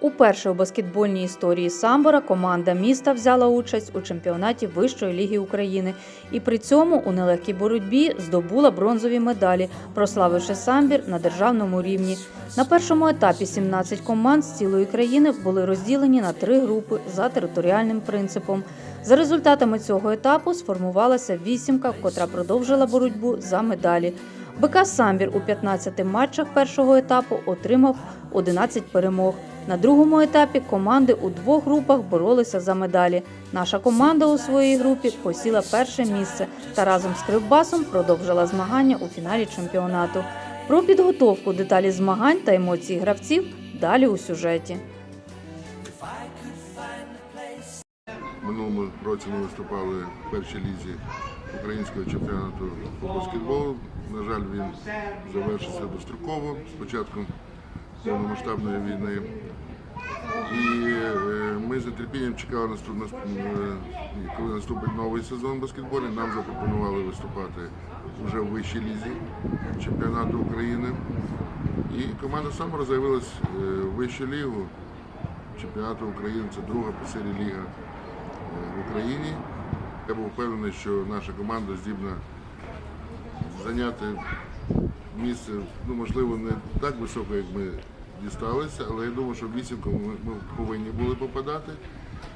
Уперше у баскетбольній історії Самбора команда міста взяла участь у чемпіонаті Вищої ліги України і при цьому у нелегкій боротьбі здобула бронзові медалі, прославивши самбір на державному рівні. На першому етапі 17 команд з цілої країни були розділені на три групи за територіальним принципом. За результатами цього етапу сформувалася вісімка, котра продовжила боротьбу за медалі. БК Самбір у 15 матчах першого етапу отримав 11 перемог. На другому етапі команди у двох групах боролися за медалі. Наша команда у своїй групі посіла перше місце та разом з Кривбасом продовжила змагання у фіналі чемпіонату. Про підготовку деталі змагань та емоції гравців далі у сюжеті. Минулому році ми виступали в першій лізі українського чемпіонату по баскетболу. На жаль, він завершився достроково з початком повномасштабної війни. І е, ми з нетерпінням чекали наступ, наступ- е, коли наступить новий сезон баскетболі. Нам запропонували виступати вже в вищій лізі чемпіонату України. І команда саме заявилась е, в вищу лігу чемпіонату України. Це друга по силі ліга в Україні. Я був впевнений, що наша команда здібна зайняти місце, ну можливо, не так високо, як ми дісталися, але я думаю, що в вісімку ми, повинні були попадати.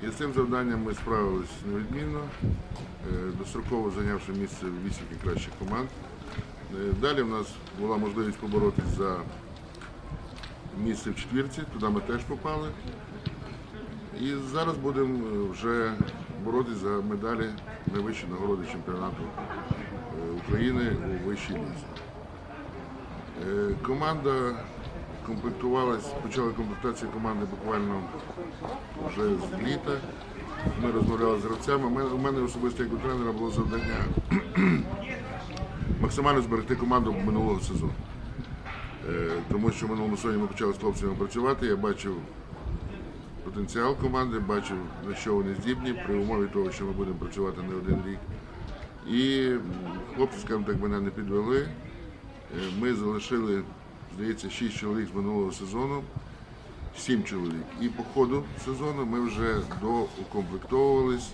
І з цим завданням ми справились невідмінно, е, достроково зайнявши місце в вісімки кращих команд. Е, Далі в нас була можливість поборотись за місце в четвірці, туди ми теж попали. І зараз будемо е, вже боротися за медалі найвищої нагороди чемпіонату України у вищій лізі. Команда комплектувалась, почала комплектацію команди буквально вже з літа. Ми розмовляли з гравцями. У мене- особисто як у тренера було завдання максимально зберегти команду минулого сезону. Е, Тому що в минулому сезоні ми почали з хлопцями працювати. Я бачив потенціал команди, бачив, на що вони здібні, при умові того, що ми будемо працювати не один рік. І хлопці, скажімо так, мене не підвели. Е, Ми залишили, здається, 6 чоловік з минулого сезону, 7 чоловік. І по ходу сезону ми вже доукомплектовувались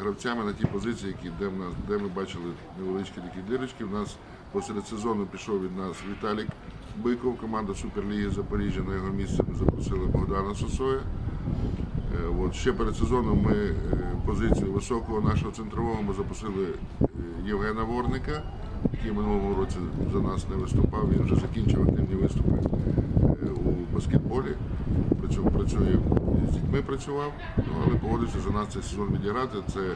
гравцями на ті позиції, які, де, в нас, де ми бачили невеличкі такі дирочки. У нас посеред сезону пішов від нас Віталік Биков, команда Суперліги Запоріжжя. На його місце ми запросили Богдана Сосоя. Е, От, ще перед сезоном ми е, позицію високого нашого центрового ми запросили е, Євгена Ворника, який минулому році за нас не виступав. Він вже закінчив активні виступи е, у баскетболі. Працює з дітьми працював, але погодився за нас цей сезон відіграти. Це е,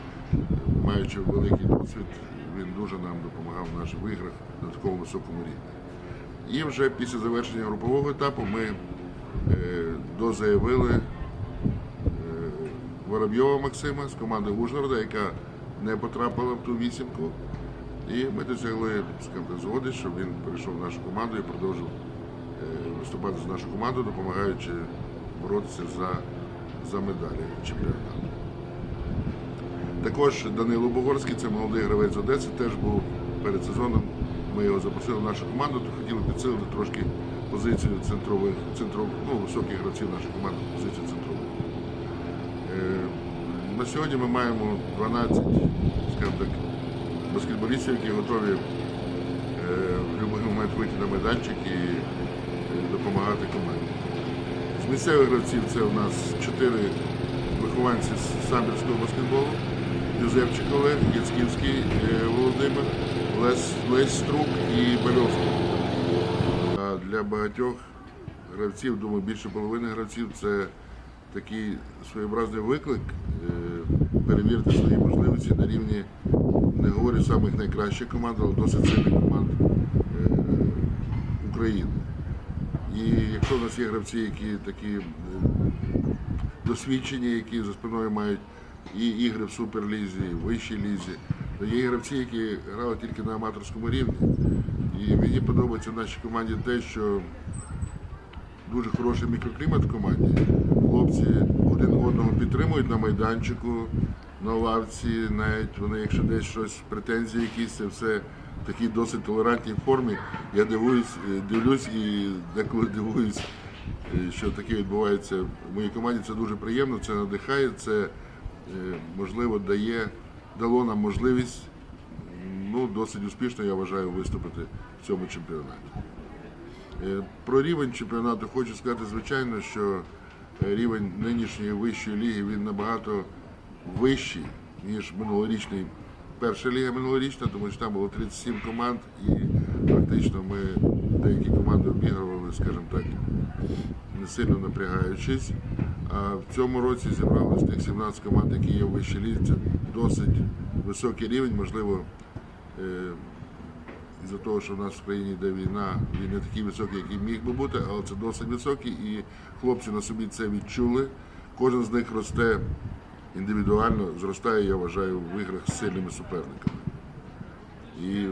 маючи великий досвід, він дуже нам допомагав в наших іграх на такому високому рівні. І вже після завершення групового етапу ми е, дозаявили Воробйова Максима з команди Ужгорода, яка не потрапила в ту вісімку. І ми досягли скажімо згоди, щоб він перейшов в нашу команду і продовжив е, виступати за нашу команду, допомагаючи боротися за, за медалі чемпіонату. Також Данило Бугорський, це молодий гравець Одеси, теж був перед сезоном. Ми його запросили в нашу команду, то хотіли підсилити трошки позицію центрових, центров, ну, високих гравців нашої команди, позицію центрових. Е, На сьогодні ми маємо 12 скажімо так, баскетболістів, які готові е, в будь-який момент вийти на майданчик і е, допомагати команді. З місцевих гравців це у нас чотири вихованці з самбірського баскетболу. Юзефчик Олег, Яцківський е, Володимир, Лес, Лесь Струк і Бальовський. А для багатьох гравців, думаю, більше половини гравців це такий своєобразний виклик перевірити свої можливості на рівні, не говорю самих найкращих команд, але досить сильних команд е, України. І якщо в нас є гравці, які такі е, досвідчені, які за спиною мають і ігри в суперлізі, і в вищій лізі, то є гравці, які грали тільки на аматорському рівні. І мені подобається в нашій команді те, що дуже хороший мікроклімат в команді. Хлопці один одного підтримують на майданчику, на лавці, навіть вони, якщо десь щось, претензії якісь, це все в такій досить толерантній формі. Я дивуюсь, е, дивлюсь і деколи дивуюсь, е, що таке відбувається в моїй команді. Це дуже приємно, це надихає, це е, можливо дає, дало нам можливість ну, досить успішно, я вважаю, виступити в цьому чемпіонаті. Про рівень чемпіонату хочу сказати, звичайно, що рівень нинішньої вищої ліги він набагато вищий, ніж минулорічний перша ліга минулорічна, тому що там було 37 команд і практично ми деякі команди обігрували, скажімо так, не сильно напрягаючись. А в цьому році зібралися тих 17 команд, які є в вищій лізі. Це досить високий рівень, можливо. Е, із-за того, що в нас в країні йде війна, він не такий високий, який міг би бути, але це досить високий, і хлопці на собі це відчули. Кожен з них росте індивідуально, зростає, я вважаю, в іграх з сильними суперниками. І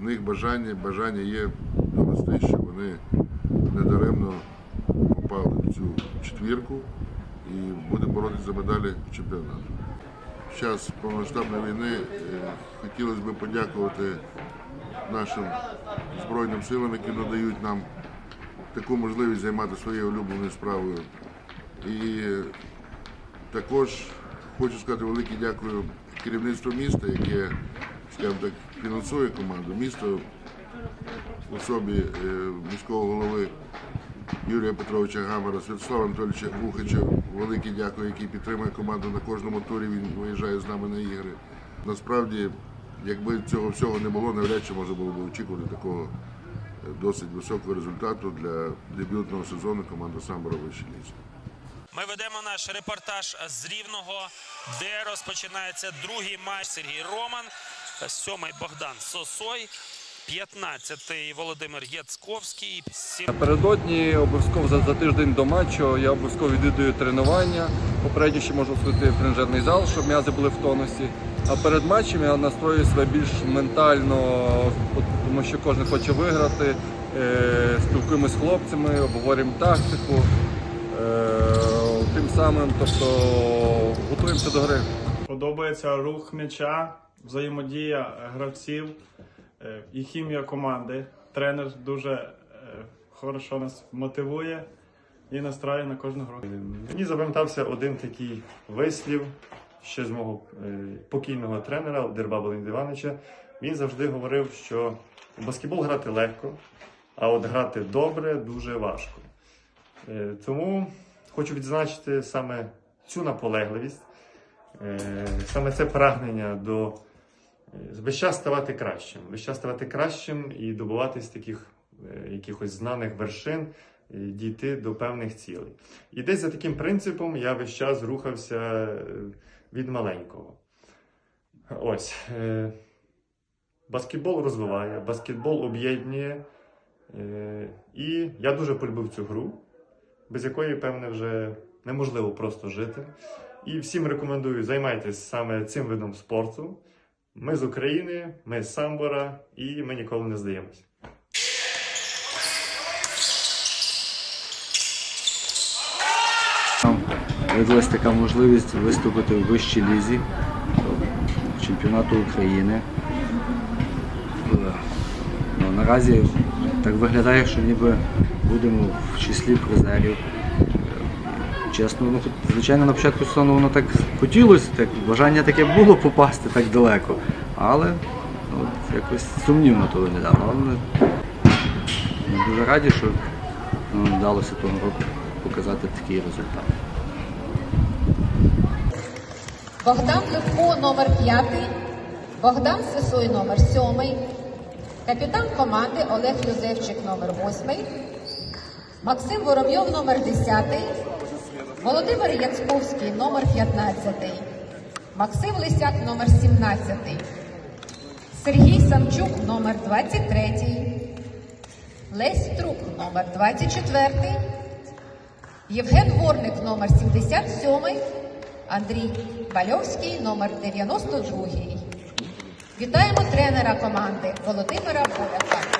в них бажання, бажання є довести, що вони недаремно попали в цю четвірку і будемо боротися за медалі чемпіонату. В час повномасштабної війни е, хотілося б подякувати нашим Збройним силам, які надають нам таку можливість займатися своєю улюбленою справою. І також хочу сказати велике дякую керівництву міста, яке, скажімо так, фінансує команду. Місто в особі е, міського голови Юрія Петровича Гамера, Святослава Анатолійовича Вухача, велике дякую, який підтримує команду на кожному турі. Він виїжджає з нами на ігри. Насправді, якби цього всього не було, навряд чи можна було б очікувати такого е, досить високого результату для дебютного сезону команди Самбора вищій лізі. Ми ведемо наш репортаж з Рівного, де розпочинається другий матч Сергій Роман, сьомий Богдан Сосой, 15-й Володимир Яцковський, Напередодні обов'язково за, за тиждень до матчу я обов'язково відвідую тренування. Попередньо ще можу освоїти в тренажерний зал, щоб м'язи були в тонусі. А перед матчем я настрою себе більш ментально, тому що кожен хоче виграти. Е, спілкуємося з хлопцями, обговорюємо тактику. Е, тим самим, тобто готуємося до гри. Подобається рух м'яча, взаємодія гравців і хімія команди. Тренер дуже е, хорошо нас мотивує і настраює на кожну гру. Мені запам'ятався один такий вислів ще з мого е, покійного тренера Дерба Валентина Івановича. Він завжди говорив, що в баскетбол грати легко, а от грати добре дуже важко. Е, Тому хочу відзначити саме цю наполегливість. Е, саме це прагнення до е, весь час ставати кращим, весь час ставати кращим і добуватись таких е, якихось знаних вершин, дійти до певних цілей. І десь за таким принципом я весь час рухався е, від маленького. Ось. е, Баскетбол розвиває, баскетбол об'єднує. е, І я дуже полюбив цю гру, без якої, певне, вже неможливо просто жити. І всім рекомендую займайтесь саме цим видом спорту. Ми з України, ми з Самбора, і ми ніколи не здаємось. Видалась така можливість виступити в вищій лізі чемпіонату України. Ну, наразі так виглядає, що ніби будемо в числі призерів. Чесно, ну, звичайно, на початку сезону воно так хотілося, так, бажання таке було попасти так далеко. Але ну, от, якось сумнівно то виглядало. Але ми, дуже раді, що нам вдалося того року показати такий результат. Богдан Левко номер 5, Богдан Сисой номер 7, капітан команди Олег Юзевчик номер 8, Максим Воробйов номер 10, Володимир Яцковський номер 15, Максим Лисяк номер 17, Сергій Самчук номер 23, Лесь Трук номер 24, Євген Ворник номер 77, Андрій Бальовський номер 92. Вітаємо тренера команди Володимира Поляка.